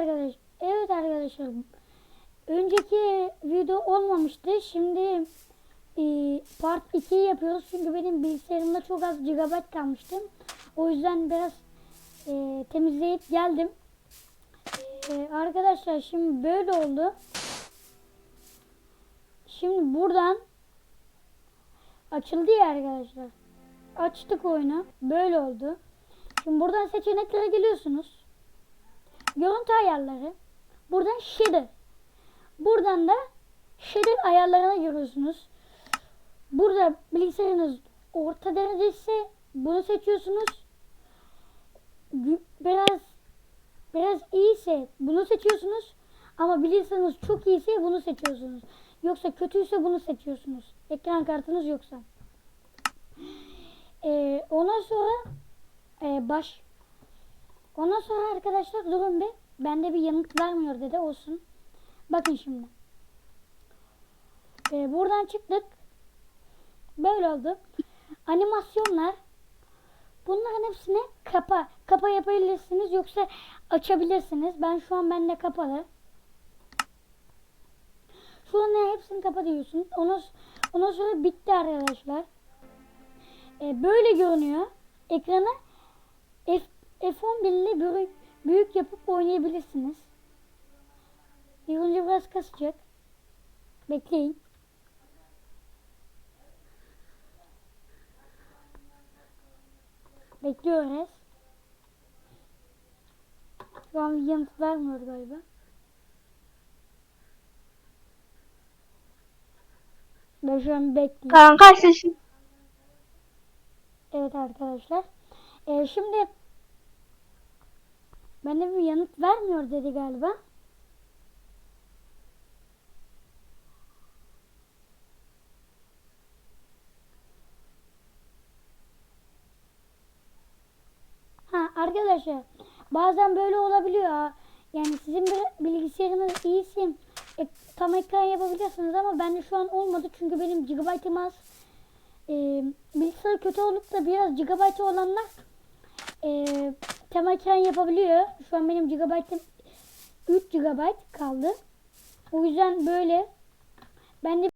arkadaş. Evet arkadaşlar. Önceki video olmamıştı. Şimdi e, part 2'yi yapıyoruz. Çünkü benim bilgisayarımda çok az GB kalmıştı. O yüzden biraz e, temizleyip geldim. E, arkadaşlar şimdi böyle oldu. Şimdi buradan açıldı ya arkadaşlar. Açtık oyunu. Böyle oldu. Şimdi buradan seçeneklere geliyorsunuz. Görüntü ayarları. Buradan shader. Buradan da shader ayarlarına giriyorsunuz. Burada bilgisayarınız orta derece ise bunu seçiyorsunuz. Biraz biraz iyiyse bunu seçiyorsunuz. Ama bilgisayarınız çok iyiyse bunu seçiyorsunuz. Yoksa kötüyse bunu seçiyorsunuz. Ekran kartınız yoksa. Ee, ondan sonra e, baş ondan sonra arkadaşlar durun bir. Bende bir yanıt vermiyor dedi olsun. Bakın şimdi. Ee, buradan çıktık. Böyle oldu. Animasyonlar. Bunların hepsini kapa. Kapa yapabilirsiniz yoksa açabilirsiniz. Ben şu an bende kapalı. Şu an hepsini kapatıyorsunuz. Ondan, ondan sonra bitti arkadaşlar. Ee, böyle görünüyor. Ekranı F, F11 ile büyük, büyük yapıp oynayabilirsiniz. Önce biraz kasacak. Bekleyin. Bekliyoruz. Şu an yanıt vermiyor galiba. Ben şu an bekliyorum. Kanka sesin. Evet arkadaşlar. Ee, şimdi bana bir yanıt vermiyor dedi galiba. Ha arkadaşlar bazen böyle olabiliyor. Yani sizin bir bilgisayarınız iyiyse e, tam ekran yapabilirsiniz ama bende şu an olmadı çünkü benim gigabaytım az. E, bilgisayar kötü olup da biraz gigabaytı olanlar e, tam ekran yapabiliyor. Şu an benim gigabaytım 3 GB kaldı. O yüzden böyle ben de